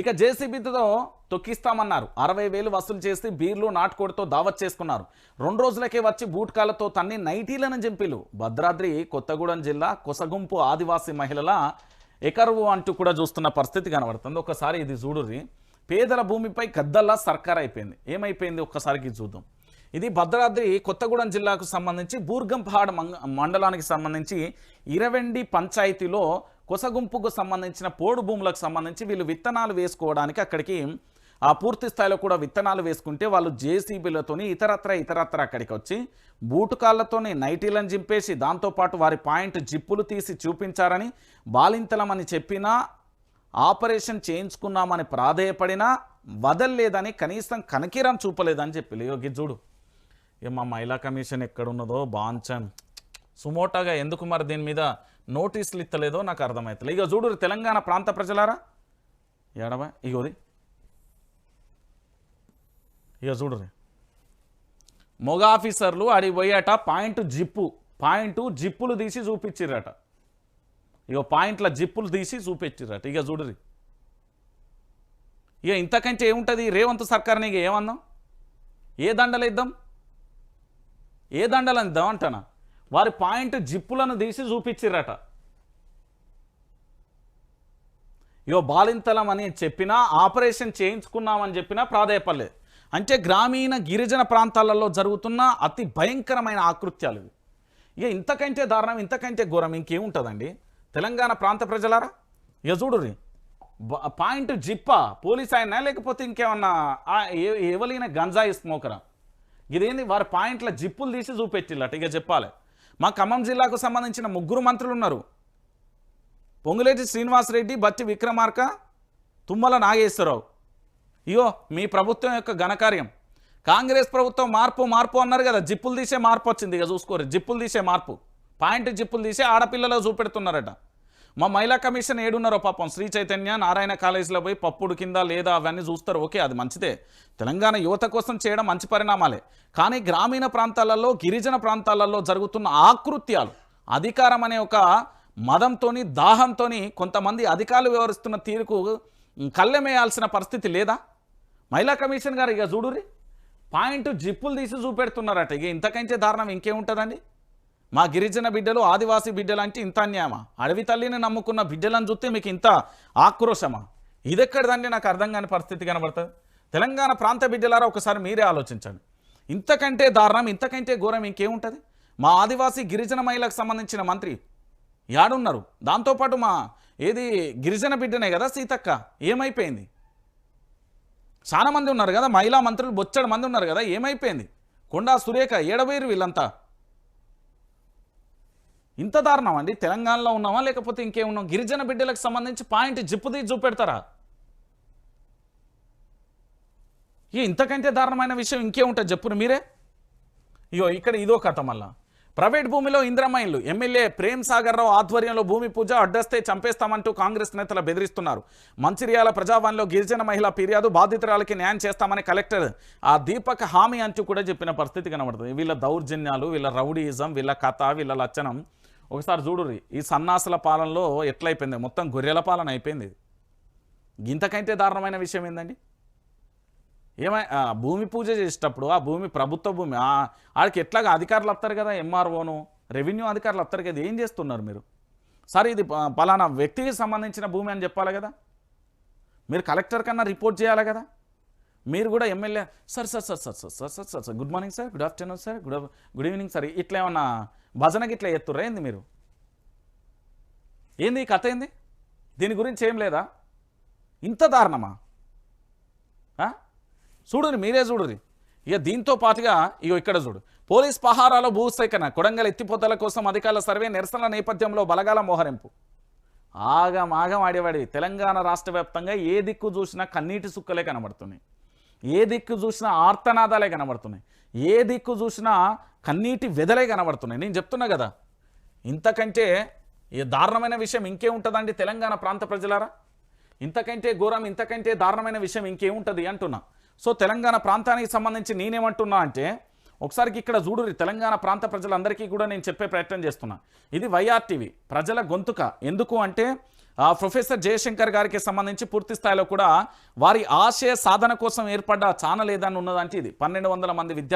ఇక జేసీబీతో తొక్కిస్తామన్నారు. అరవై వేలు వసూలు చేసి బీర్లు నాటుకోడితో దావత్ చేసుకున్నారు. రెండు రోజులకే వచ్చి బూట్కాలతో తన్ని నైటీలను జంపిలు. భద్రాద్రి కొత్తగూడెం జిల్లా కొసగుంపు ఆదివాసీ మహిళల ఎకరువు అంటూ కూడా చూస్తున్న పరిస్థితి కనబడుతుంది. ఒకసారి ఇది చూడుర్రి. పేదల భూమిపై గద్దల్లా సర్కార్ అయిపోయింది. ఏమైపోయింది? ఒక్కసారికి చూద్దాం. ఇది భద్రాద్రి కొత్తగూడెం జిల్లాకు సంబంధించి బూర్గంపహాడ్ మండలానికి సంబంధించి ఇరవెండి పంచాయతీలో కొసగుంపుకు సంబంధించిన పోడు భూములకు సంబంధించి వీళ్ళు విత్తనాలు వేసుకోవడానికి అక్కడికి ఆ పూర్తి స్థాయిలో కూడా విత్తనాలు వేసుకుంటే వాళ్ళు జేసీబీలతోని ఇతరత్ర ఇతరత్ర అక్కడికి వచ్చి బూటుకాళ్ళతోనే నైటీలను జింపేసి దాంతోపాటు వారి పాయింట్ జిప్పులు తీసి చూపించారని బాలింతలమని చెప్పినా ఆపరేషన్ చేయించుకున్నామని ప్రాధేయపడినా వదల్లేదని కనీసం కనకీరం చూపలేదని చెప్పి యోగి చూడు. ఏ మా మహిళా కమిషన్ ఎక్కడున్నదో బాంచన్. సుమోటాగా ఎందుకు మరి దీని మీద నోటీసులు ఇస్తలేదో నాకు అర్థమవుతుంది ఇక చూడు తెలంగాణ ప్రాంత ప్రజలారా? ఎడవా ఇగోది ఇక చూడురే మొగ ఆఫీసర్లు అడిగి పోయాట పాయింట్ జిప్పు. పాయింట్ జిప్పులు తీసి చూపించిర్రట ఇక పాయింట్ల జిప్పులు తీసి చూపించిర్రట ఇక చూడురి ఇక ఇంతకంటే ఏముంటుంది? రేవంత్ సర్కార్ని ఇక ఏమన్నాం ఏ దండలు ఇద్దాం ఏ దండలు ఇద్దాం అంటానా? వారి పాయింట్ జిప్పులను తీసి చూపించిర్రట. ఇగో బాలింతలం అని చెప్పినా ఆపరేషన్ చేయించుకున్నామని చెప్పినా ప్రాధాయపడలేదు. అంటే గ్రామీణ గిరిజన ప్రాంతాలలో జరుగుతున్న అతి భయంకరమైన ఆకృత్యాలు ఇవి. ఇక ఇంతకంటే దారుణం ఇంతకంటే ఘోరం ఇంకేముంటుందండి? తెలంగాణ ప్రాంత ప్రజలారా? ఇక చూడుర్రి పాయింట్ జిప్పా పోలీస్ ఆయన లేకపోతే ఇంకేమన్నా ఆ గంజాయి స్మోకరా? ఇదేంది వారి పాయింట్ల జిప్పులు తీసి చూపెట్టిల్లట ఇక చెప్పాలి. మా ఖమ్మం జిల్లాకు సంబంధించిన ముగ్గురు మంత్రులు ఉన్నారు. పొంగులేటి శ్రీనివాసరెడ్డి బట్టి విక్రమార్క తుమ్మల నాగేశ్వరరావు. ఇయో మీ ప్రభుత్వం యొక్క ఘనకార్యం కాంగ్రెస్ ప్రభుత్వం మార్పు మార్పు అన్నారు కదా జిప్పులు తీసే మార్పు వచ్చింది. ఇక చూసుకోరు జిప్పులు తీసే మార్పు. పాయింట్ జిప్పులు తీసే ఆడపిల్లలో చూపెడుతున్నారట. మా మహిళా కమిషన్ ఏడున్నారో పాపం. శ్రీ చైతన్య నారాయణ కాలేజీలో పోయి పప్పుడు కింద లేదా అవన్నీ చూస్తారు. ఓకే అది మంచిదే. తెలంగాణ యువత కోసం చేయడం మంచి పరిణామాలే. కానీ గ్రామీణ ప్రాంతాలలో గిరిజన ప్రాంతాలలో జరుగుతున్న ఆకృత్యాలు అధికారం అనే ఒక మదంతోని దాహంతోని కొంతమంది అధికారులు వ్యవహరిస్తున్న తీరుకు కళ్ళెమేయాల్సిన పరిస్థితి లేదా? మహిళా కమిషన్ గారు ఇక చూడురి పాయింట్ జిప్పులు తీసి చూపెడుతున్నారట. ఇక ఇంతకంటే దారుణం ఇంకేముంటుందండి? మా గిరిజన బిడ్డలు ఆదివాసీ బిడ్డలు అంటే ఇంత అన్యాయమా? అడవి తల్లిని నమ్ముకున్న బిడ్డలను చూస్తే మీకు ఇంత ఆక్రోశమా? ఇదెక్కడిదండి నాకు అర్థం కాని పరిస్థితి కనబడుతుంది? తెలంగాణ ప్రాంత బిడ్డలారా ఒకసారి మీరే ఆలోచించండి. ఇంతకంటే దారుణం ఇంతకంటే ఘోరం ఇంకేముంటుంది? మా ఆదివాసీ గిరిజన మహిళకు సంబంధించిన మంత్రి యాడున్నారు. దాంతోపాటు మా ఏది గిరిజన బిడ్డనే కదా సీతక్క? ఏమైపోయింది? చాలామంది ఉన్నారు కదా మహిళా మంత్రులు బొచ్చడి మంది ఉన్నారు కదా ఏమైపోయింది? కొండా సురేఖ ఏడవేరు వీళ్ళంతా? ఇంత దారుణం అండి? తెలంగాణలో ఉన్నామా? లేకపోతే ఇంకేమున్నాం? గిరిజన బిడ్డలకు సంబంధించి పాయింట్ జిప్పు చూపెడతారా ఈ ఇంతకంటే దారుణమైన విషయం ఇంకేముంటుంది చెప్పురు మీరే? ఇగో ఇక్కడ ఇదో కథ మళ్ళా. ప్రైవేట్ భూమిలో ఇంద్రమైన్లు ఎమ్మెల్యే ప్రేమ్ సాగర్ రావు ఆధ్వర్యంలో భూమి పూజ అడ్డస్తే చంపేస్తామంటూ కాంగ్రెస్ నేతలు బెదిరిస్తున్నారు. మంచిర్యాల ప్రజావాణిలో గిరిజన మహిళ ఫిర్యాదు బాధితురాలకి న్యాయం చేస్తామని కలెక్టర్ ఆ దీపక్ హామీ అంటూ కూడా చెప్పిన పరిస్థితి కనబడుతుంది. వీళ్ళ దౌర్జన్యాలు వీళ్ళ రౌడీయిజం వీళ్ళ కథ వీళ్ళ లచ్చనం ఒకసారి చూడుర్రి ఈ సన్నాసుల పాలనలో ఎట్లయిపోయింది? మొత్తం గొర్రెల పాలన అయిపోయింది ఇది. ఇంతకంటే దారుణమైన విషయం ఏందండి? ఏమై భూమి పూజ చేసేటప్పుడు ఆ భూమి ప్రభుత్వ భూమి ఆడికి ఎట్లాగా అధికారులు వస్తారు కదా ఎంఆర్ఓను రెవెన్యూ అధికారులు వస్తారు కదా ఏం చేస్తున్నారు మీరు? సరే ఇది పలానా వ్యక్తికి సంబంధించిన భూమి అని చెప్పాలి కదా. మీరు కలెక్టర్ కన్నా రిపోర్ట్ చేయాలి కదా. మీరు కూడా MLA sir sir sir sir sir sir sir sir sir good morning sir good afternoon sir good good evening sir ఇట్లా ఏమన్నా భజనకి ఇట్లా ఎత్తురా ఏంది మీరు? ఏంది ఈ కథ ఏంది? దీని గురించి ఏం లేదా? ఇంత దారుణమా? చూడురి మీరే చూడురి ఇక దీంతో పాటుగా ఇగో ఇక్కడ చూడు. పోలీస్ పహారాలో భూసేకరణ కొడంగల్ ఎత్తిపోతల కోసం అధికారుల సర్వే నిరసనల నేపథ్యంలో బలగాల మోహరింపు. ఆగం ఆగం ఆడేవాడి తెలంగాణ రాష్ట్ర వ్యాప్తంగా ఏ దిక్కు చూసినా కన్నీటి సుక్కలే కనబడుతున్నాయి. ఏ దిక్కు చూసినా ఆర్తనాదాలే కనబడుతున్నాయి. ఏ దిక్కు చూసినా కన్నీటి వెదలే కనబడుతున్నాయి. నేను చెప్తున్నా కదా ఇంతకంటే ఈ దారుణమైన విషయం ఇంకేముంటుందండి తెలంగాణ ప్రాంత ప్రజలారా? ఇంతకంటే ఘోరం ఇంతకంటే దారుణమైన విషయం ఇంకేముంటుంది అంటున్నా. సో తెలంగాణ ప్రాంతానికి సంబంధించి నేనేమంటున్నా అంటే ఒకసారికి ఇక్కడ చూడు తెలంగాణ ప్రాంత ప్రజలందరికీ కూడా నేను చెప్పే ప్రయత్నం చేస్తున్నా. ఇది వైఆర్టీవీ ప్రజల గొంతుక. ఎందుకు అంటే ఆ, ప్రొఫెసర్ జయశంకర్ గారికి సంబంధించి పూర్తి స్థాయిలో కూడా వారి ఆశయ సాధన కోసం ఏర్పడ్డ ఛానల్ ఏదైనా ఉన్నదంటే ఇది. పన్నెండు వందల మంది విద్యార్థులు